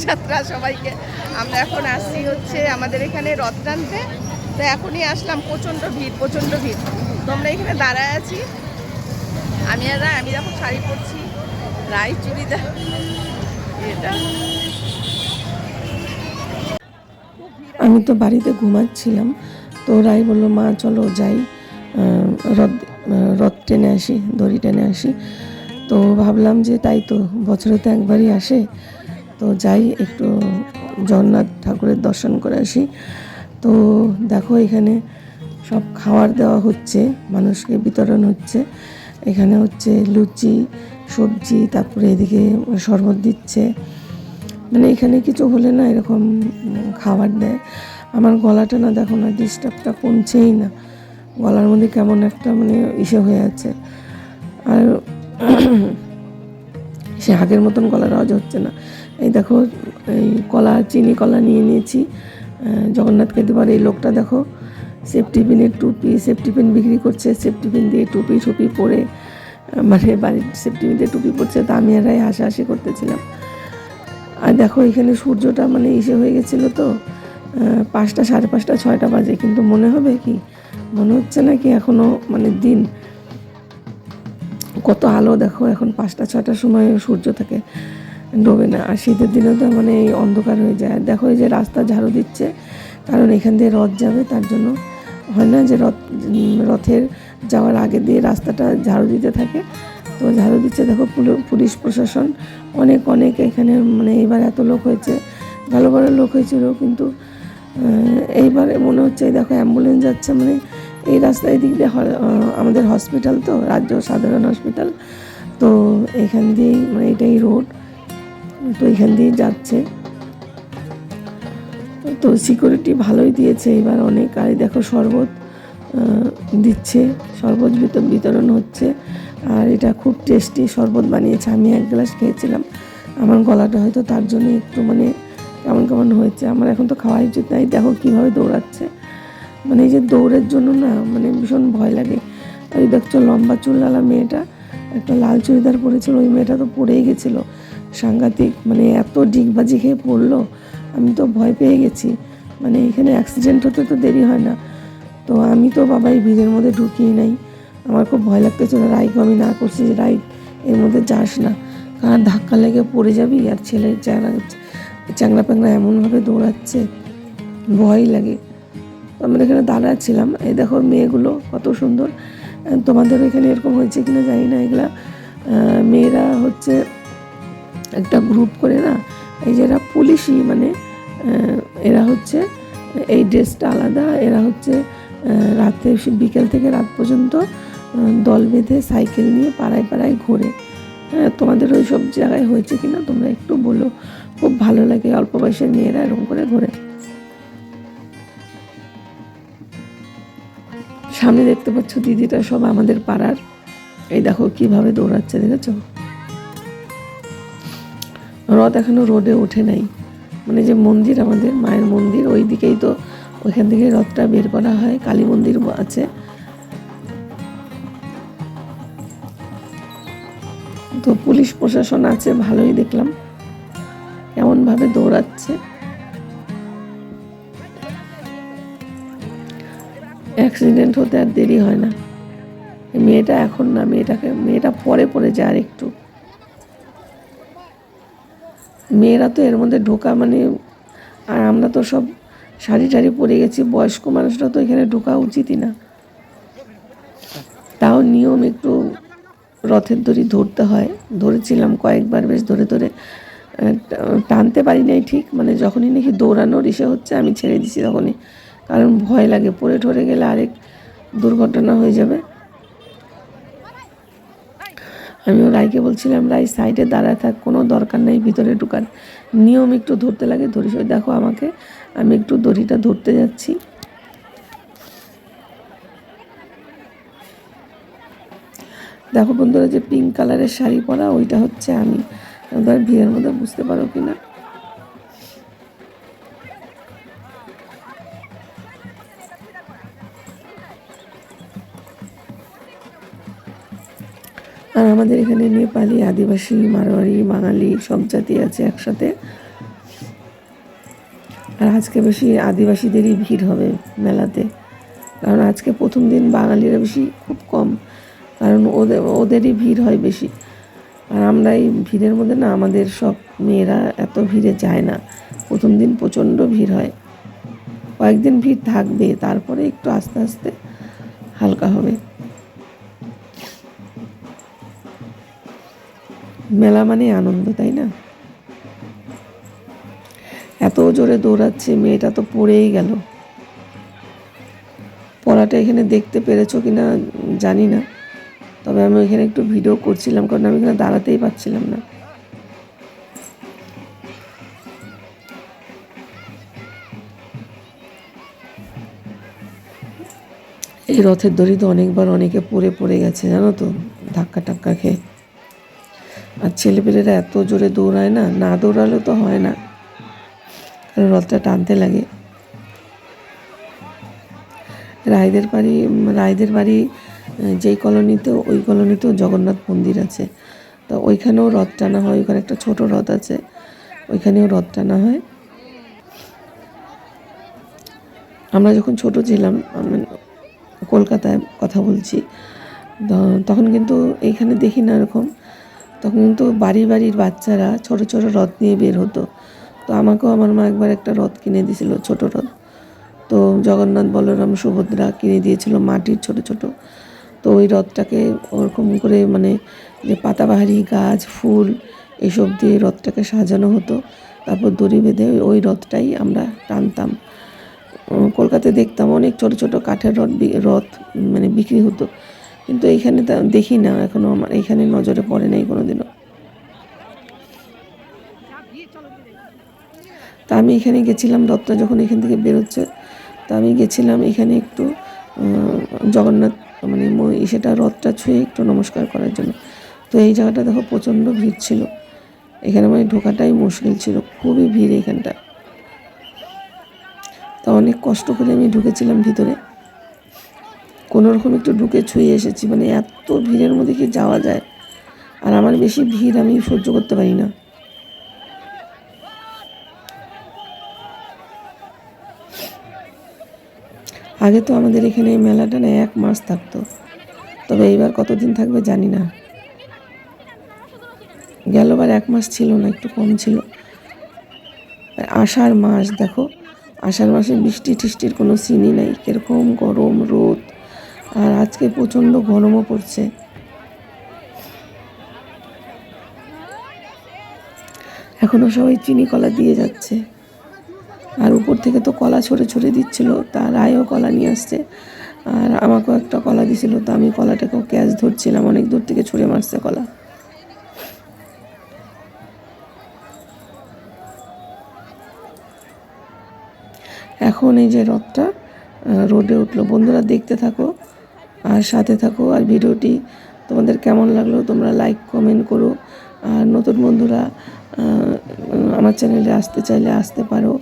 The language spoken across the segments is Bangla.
রথযাত্রা সবাইকে। আমরা এখন আসছি হচ্ছে আমাদের এখানে রথ টানতে তো এখনই আসলাম, প্রচণ্ড ভিড় প্রচণ্ড ভিড়। তো আমরা এখানে দাঁড়ায় আছি। আমি আর আমি দেখো শাড়ি পরছি। রাই চুড়িদার। এটা। আমি তো বাড়িতে ঘুমাচ্ছিলাম, তো রাই বলল, মা, চলো যাই। রথ রথ টেনে আসি, দড়ি টেনে আসি। তো ভাবলাম যে তাই তো, বছরে তো একবারই আসে। তো যাই, একটু জগন্নাথ ঠাকুরের দর্শন করে আসি। তো দেখো এখানে সব খাবার দেওয়া হচ্ছে, মানুষকে বিতরণ হচ্ছে। এখানে হচ্ছে লুচি, সবজি, তারপরে এদিকে শরবত দিচ্ছে। মানে এখানে কিছু হলে না এরকম খাবার দেয়। আমার গলাটা না দেখো না ডিস্টার্বটা কমছেই না। গলার মধ্যে কেমন একটা মানে ইসে হয়ে আছে। আর সে আগের মতন গলার আওয়াজ হচ্ছে না। এই দেখো, এই কলা, চিনি, কলা নিয়ে নিয়েছি। জগন্নাথ খেতে পারে এই লোকটা দেখো সেফটি পিনের টুপি সেফটি পিন বিক্রি করছে সেফটি পিন দিয়ে টুপি টুপি পরে মানে বাড়ির সেফটি পিন দিয়ে টুপি পরছে। তা আমি এরাই হাসাহাসি করতেছিলাম। আর দেখো, এখানে সূর্যটা মানে ইসে হয়ে গেছিল তো পাঁচটা, সাড়ে পাঁচটা, ছয়টা বাজে। কিন্তু মনে হবে কি? মনে হচ্ছে না কি এখনও মানে দিন। কত আলো দেখো, এখন পাঁচটা ছটার সময় সূর্য থাকে। ডোবে না। আর শীতের দিনে তো মানে এই অন্ধকার হয়ে যায়। দেখো এই যে রাস্তা ঝাড়ু দিচ্ছে, কারণ এখান দিয়ে রথ যাবে, তার জন্য হয় না যে রথ রথের যাওয়ার আগে দিয়ে রাস্তাটা ঝাড়ু দিতে থাকে। তো ঝাড়ু দিচ্ছে দেখো পুলো- পুলিশ প্রশাসন। অনেক অনেক এখানে মানে এবার এত লোক হয়েছে, ভালো ভালো লোক হয়েছিল, কিন্তু এইবারে মনে হচ্ছে দেখো অ্যাম্বুলেন্স যাচ্ছে মানে এই রাস্তায় দিক দিয়ে আমাদের হসপিটাল তো, রাজ্য সাধারণ হসপিটাল তো এখান দিয়েই মানে এটাই রোড তো এখান দিয়েই যাচ্ছে। তো সিকিউরিটি ভালোই দিয়েছে এবার অনেক। আর দেখো শরবত দিচ্ছে। শরবত বিত- বিতরণ হচ্ছে। আর এটা খুব টেস্টি শরবত বানিয়েছে। আমি এক গ্লাস খেয়েছিলাম। আমার গলাটা হয়তো তার জন্য একটু মানে কেমন কেমন হয়েছে। আমার এখন তো খাওয়াই উচিত নাই। দেখো কীভাবে দৌড়াচ্ছে। মানে এই যে দৌড়ের জন্য না মানে ভীষণ ভয় লাগে। আর দেখছ লম্বা চুলওয়ালা মেয়েটা। একটা লাল চুড়িদার পরেছিল। ওই মেয়েটা তো পড়েই গেছিল। সাংঘাতিক মানে এত ডিগবাজি খেয়ে পড়ল, আমি তো ভয় পেয়ে গেছি। মানে এখানে অ্যাক্সিডেন্ট হতে তো দেরি হয় না। তো আমি তো বাবাই ভিড়ের মধ্যে ঢুকিয়ে নাই। আমার খুব ভয় লাগতেছিল রাইকে আমি না করছি যে রাই এর মধ্যে যাস না। কারণ ধাক্কা লেগে পড়ে যাবি? আর ছেলের চ্যাংরা চ্যাংরা প্যাংরা এমনভাবে দৌড়াচ্ছে, ভয় লাগে। আমরা এখানে দাঁড়াচ্ছিলাম। এই দেখো মেয়েগুলো কত সুন্দর। তোমাদের এখানে এরকম হয়েছে কিনা জানি না এগুলা। মেয়েরা হচ্ছে একটা গ্রুপ করে না, এই যে এরা পুলিশই মানে এরা হচ্ছে, এই ড্রেসটা আলাদা, এরা হচ্ছে রাতে বিকেল থেকে রাত পর্যন্ত দল বেঁধে সাইকেল নিয়ে পাড়ায় পাড়ায় ঘোরে। হ্যাঁ তোমাদের ওই সব জায়গায় হয়েছে কিনা তোমরা একটু বলো। খুব ভালো লাগে অল্প বয়সের মেয়েরা এরকম করে ঘোরে। সামনে দেখতে পাচ্ছ দিদিটা সব আমাদের পাড়ার। এই দেখো কীভাবে দৌড়াচ্ছে, দেখেছ? রথ এখনও রোডে ওঠে নাই। মানে যে মন্দির আমাদের, মায়ের মন্দির ওই দিকেই তো ওইখান থেকে রথটা বের করা হয়, কালী মন্দির আছে। তো পুলিশ প্রশাসন আছে, ভালোই দেখলাম। কেমনভাবে দৌড়াচ্ছে। অ্যাক্সিডেন্ট হতে আর দেরি হয় না। মেয়েটা এখন না, মেয়েটাকে, মেয়েটা পরে পরে যায় আর একটু মেয়েরা তো এর মধ্যে ঢোকা মানে আর আমরা তো সব শাড়ি টাড়ি পরে গেছি, বয়স্ক মানুষরা তো এখানে ঢোকা উচিতই না। তাও নিয়ম একটু রথের দড়ি ধরতে হয়। ধরেছিলাম কয়েকবার, বেশ ধরে ধরে টানতে পারি নাই ঠিক মানে যখনই নাকি দৌড়ানোর ইসে হচ্ছে, আমি ছেড়ে দিছি তখনই। কারণ ভয় লাগে, পড়ে ঠরে গেলে আরেক দুর্ঘটনা হয়ে যাবে। আমিও রায়কে বলছিলাম রাই সাইডে দাঁড়ায় থাক, কোনো দরকার নেই, ভিতরে ঢুকার। নিয়ম একটু ধরতে লাগে, ধরি ওই দেখো আমাকে, আমি একটু দড়িটা ধরতে যাচ্ছি। দেখো বন্ধুরা, যে পিঙ্ক কালারের শাড়ি পরা, ওইটা হচ্ছে আমি। ভিড়ের মধ্যে বুঝতে পারো কি না আমাদের এখানে নেপালি, আদিবাসী মারোয়ারি বাঙালি সব জাতি আছে একসাথে। আর আজকে বেশি আদিবাসীদেরই ভিড় হবে মেলাতে। কারণ আজকে প্রথম দিন বাঙালিরা বেশি খুব কম। কারণ ওদের ওদেরই ভিড় হয় বেশি। আর আমরা এই ভিড়ের মধ্যে না আমাদের সব মেয়েরা এত ভিড়ে যায় না। প্রথম দিন প্রচণ্ড ভিড় হয়। কয়েকদিন ভিড় থাকবে, তারপরে একটু আস্তে আস্তে হালকা হবে। মেলা মানে আনন্দ, তাই না? এত জোরে দৌড়াচ্ছে, মেয়েটা তো পড়েই গেল। পড়াটা এখানে দেখতে পেরেছ কিনা জানি না, তবে আমি এখানে একটু ভিডিও করছিলাম, কারণ আমি এখানে দাঁড়াতেই পারছিলাম না। এই রথের দড়ি তো অনেকবার অনেকে পড়ে পড়ে গেছে, জানো তো, ধাক্কা টাক্কা খেয়ে। ছেলেপেলেরা এত জোরে দৌড়ায় না না দৌড়ালে তো হয় না। কারণ রথটা টানতে লাগে। রায়দের বাড়ি রায়দের বাড়ি যেই কলোনিতে, ওই কলোনিতেও জগন্নাথ মন্দির আছে। তো ওইখানেও রথ টানা হয়, ওইখানে একটা ছোট রথ আছে। ওইখানেও রথ টানা হয়। আমরা যখন ছোট ছিলাম কলকাতায় কথা বলছি। তখন কিন্তু এইখানে দেখি না এরকম। তখন কিন্তু বাড়ি বাড়ির বাচ্চারা ছোট ছোট রথ নিয়ে বের হতো। তো আমাকেও আমার মা একবার একটা রথ কিনে দিয়েছিল, ছোট রথ। তো জগন্নাথ বলরাম সুভদ্রা কিনে দিয়েছিল মাটির ছোট ছোট। তো ওই রথটাকে ওরকম করে মানে যে পাতাবাহারি, গাছ, ফুল এসব দিয়ে রথটাকে সাজানো হতো। তারপর দড়ি বেঁধে ওই রথটাই আমরা টানতাম। কলকাতায় দেখতাম অনেক ছোট ছোট কাঠের রথ রথ মানে বিক্রি হতো। কিন্তু এইখানে তা দেখি না, এখনও আমার এইখানে নজরে পড়ে নাই কোনোদিনও। তা আমি এখানে গেছিলাম, রথটা যখন এখান থেকে বেরোচ্ছে, তা আমি গেছিলাম এখানে একটু জগন্নাথ মানে সেটা রথটা ছুঁয়ে একটু নমস্কার করার জন্য। তো এই জায়গাটা দেখো প্রচণ্ড ভিড় ছিল। এখানে মানে ঢোকাটাই মুশকিল ছিল, খুবই ভিড় এখানটা। তা অনেক কষ্ট করে আমি ঢুকেছিলাম ভিতরে। কোনো রকম একটু ঢুকে ছুঁয়ে এসেছি মানে এত ভিড়ের মধ্যে কি যাওয়া যায়? আর আমার বেশি ভিড় আমি সহ্য করতে পারি না। আগে তো আমাদের এখানে এই মেলাটা না এক মাস থাকতো, তবে এইবার কতদিন থাকবে জানি না। গেলবার এক মাস ছিল না, একটু কম ছিল। আষাঢ় মাস, দেখো, আষাঢ় মাসে বৃষ্টি টিষ্টির কোনো সিনই নাই। কীরকম গরম, রোদ। আর আজকে প্রচণ্ড গরমও পড়ছে। এখনও সবাই চিনি কলা দিয়ে যাচ্ছে। আর উপর থেকে তো কলা ছড়ে ছড়ে দিচ্ছিল তার আয়ও কলা নিয়ে আসছে। আর আমাকেও একটা কলা দিছিল, তো আমি কলাটাকেও ক্যাচ ধরছিলাম, অনেক দূর থেকে ছুঁড়ে মারছে কলা। এখন এই যে রথটা রোডে উঠল। বন্ধুরা দেখতে থাকো আর সাথে থাকো আর ভিডিওটি তোমাদের কেমন লাগল তোমরা লাইক কমেন্ট করো। আর নতুন বন্ধুরা আমার চ্যানেলে আসতে চাইলে আসতে পারো।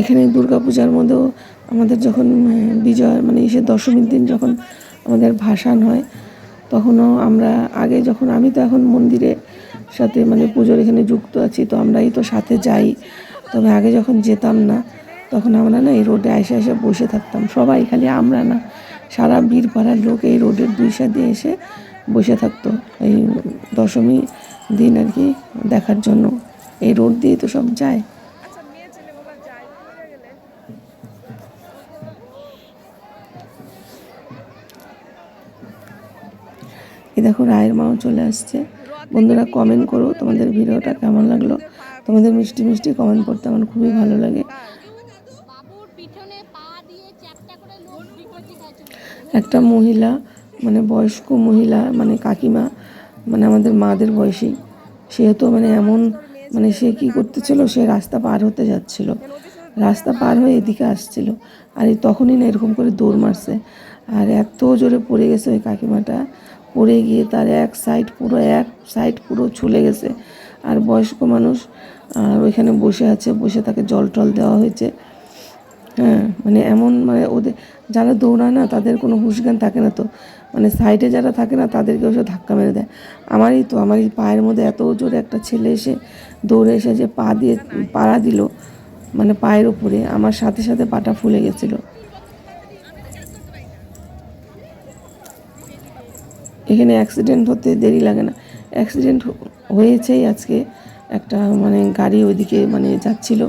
এখানে দুর্গাপূজার মধ্যেও আমাদের যখন বিজয় মানে এসে দশমীর দিন যখন আমাদের ভাসান হয়, তখনও আমরা, আগে যখন, আমি তো এখন মন্দিরে সাথে মানে পুজোর এখানে যুক্ত আছি, তো আমরাই তো সাথে যাই। তবে আগে যখন যেতাম না, তখন আমরা না এই রোডে এসে এসে বসে থাকতাম। সবাই খালি আমরা না, সারা বীরপাড়ার লোক এই রোডের দুই সাথে এসে বসে থাকতো এই দশমী দিন আর কি দেখার জন্য। এই রোড দিয়ে তো সব যায়। এই দেখো, রায়ের মাও চলে আসছে। বন্ধুরা কমেন্ট করো তোমাদের ভিডিওটা কেমন লাগল? তোমাদের মিষ্টি মিষ্টি কমেন্ট করতে আমার খুবই ভালো লাগে। একটা মহিলা মানে বয়স্ক মহিলা মানে কাকিমা মানে আমাদের মাদের বয়সী, সেহেতু মানে এমন মানে সে কি করতেছিল, সে রাস্তা পার হতে যাচ্ছিল। রাস্তা পার হয়ে এদিকে আসছিল। আর এই তখনই না এরকম করে দৌড় মারছে। আর এত জোরে পড়ে গেছে ওই কাকিমাটা। পড়ে গিয়ে তার এক সাইড পুরো এক সাইড পুরো ছুলে গেছে। আর বয়স্ক মানুষ, আর ওইখানে বসে আছে, বসে তাকে জল টল দেওয়া হয়েছে। হ্যাঁ মানে এমন মানে ওদের, যারা দৌড়ায় না, তাদের কোনো হুশ জ্ঞান থাকে না তো। মানে সাইডে যারা থাকে না তাদেরকেও সে ধাক্কা মেরে দেয়। আমারই তো, আমার এই পায়ের মধ্যে এত জোরে একটা ছেলে এসে দৌড়ে এসে যে পা দিয়ে, পাড়া দিল মানে পায়ের উপরে, আমার সাথে সাথে পাটা ফুলে গেছিল। এখানে অ্যাক্সিডেন্ট হতে দেরি লাগে না। অ্যাক্সিডেন্ট হয়েছেই আজকে। একটা মানে গাড়ি ওইদিকে মানে যাচ্ছিল।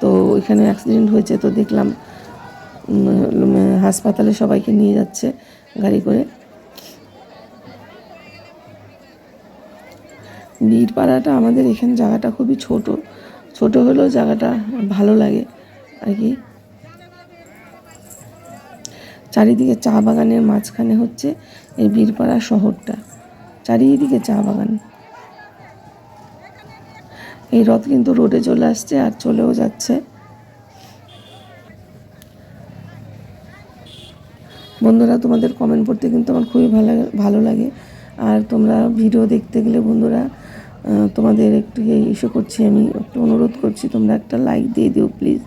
তো ওইখানে অ্যাক্সিডেন্ট হয়েছে তো দেখলাম হাসপাতালে সবাইকে নিয়ে যাচ্ছে গাড়ি করে। বীরপাড়াটা আমাদের এখানে জায়গাটা খুবই ছোট। ছোট হলেও জায়গাটা ভালো লাগে আর কি। চারিদিকে চা বাগানের মাঝখানে হচ্ছে। এই বীরপাড়া শহরটা, চারিদিকে চা বাগান। এই রথ কিন্তু রোডে চলে আসছে আর চলেও যাচ্ছে। বন্ধুরা, তোমাদের কমেন্ট পড়তে কিন্তু আমার খুবই ভালো ভালো লাগে। আর তোমরা ভিডিও দেখতে গেলে বন্ধুরা তোমাদের একটু ইস্যু করছি আমি, একটু অনুরোধ করছি, তোমরা একটা লাইক দিয়ে দিও প্লিজ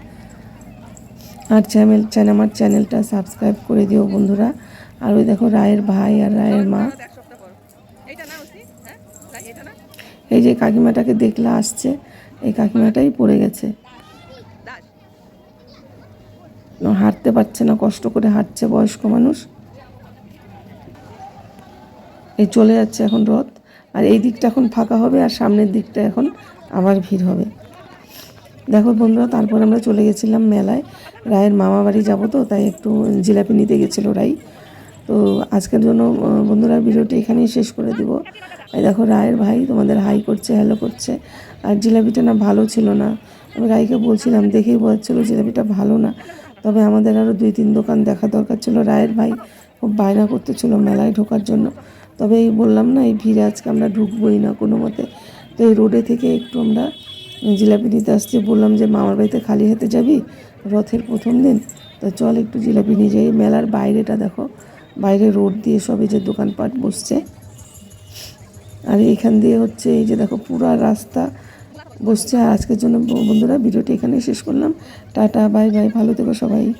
আর চ্যানেল চ্যানেল আমার চ্যানেলটা সাবস্ক্রাইব করে দিও বন্ধুরা। আর ওই দেখো রায়ের ভাই আর রায়ের মা। হ্যাঁ? এই যে কাকিমাটাকে দেখলে আসছে এই কাকিমাটাই পড়ে গেছে। হাঁটতে পারছে না কষ্ট করে হাঁটছে বয়স্ক মানুষ। এই চলে যাচ্ছে এখন রথ আর এই দিকটা এখন ফাঁকা হবে আর সামনের দিকটা এখন আবার ভিড় হবে। দেখো বন্ধুরা তারপর আমরা চলে গেছিলাম মেলায়। রায়ের মামা বাড়ি যাব তো তাই একটু জিলাপি নিতে গেছিল রাই। তো আজকের জন্য বন্ধুরা ভিডিওটি এখানেই শেষ করে দিব। দেখো, রায়ের ভাই তোমাদের হাই করছে, হ্যালো করছে। আর জিলাপিটা না ভালো ছিল না। আমি রায়কে বলছিলাম, দেখেই বোঝাচ্ছিলো জিলাপিটা ভালো না। তবে আমাদের আরও দুই তিন দোকান দেখা দরকার ছিল। রায়ের ভাই খুব বায়না করতেছিল মেলায় ঢোকার জন্য। তবে এই বললাম না, এই ভিড়ে আজকে আমরা ঢুকবোই না কোনো মতে। তো এই রোডে থেকে একটু আমরা জিলাপি নিতে আসছি। বললাম যে, মামার বাড়িতে খালি হাতে যাবি? রথের প্রথম দিন? তো চল একটু জিলাপি নিয়ে যাই। মেলার বাইরেটা দেখো বাইরে রোড দিয়ে সবই যে দোকানপাট বসছে। আর এখান দিয়ে হচ্ছে এই যে দেখো পুরা রাস্তা বসছে। আজকের জন্য বন্ধুরা, ভিডিওটি এখানে শেষ করলাম। টাটা, বাই বাই, ভালো থেকো সবাই।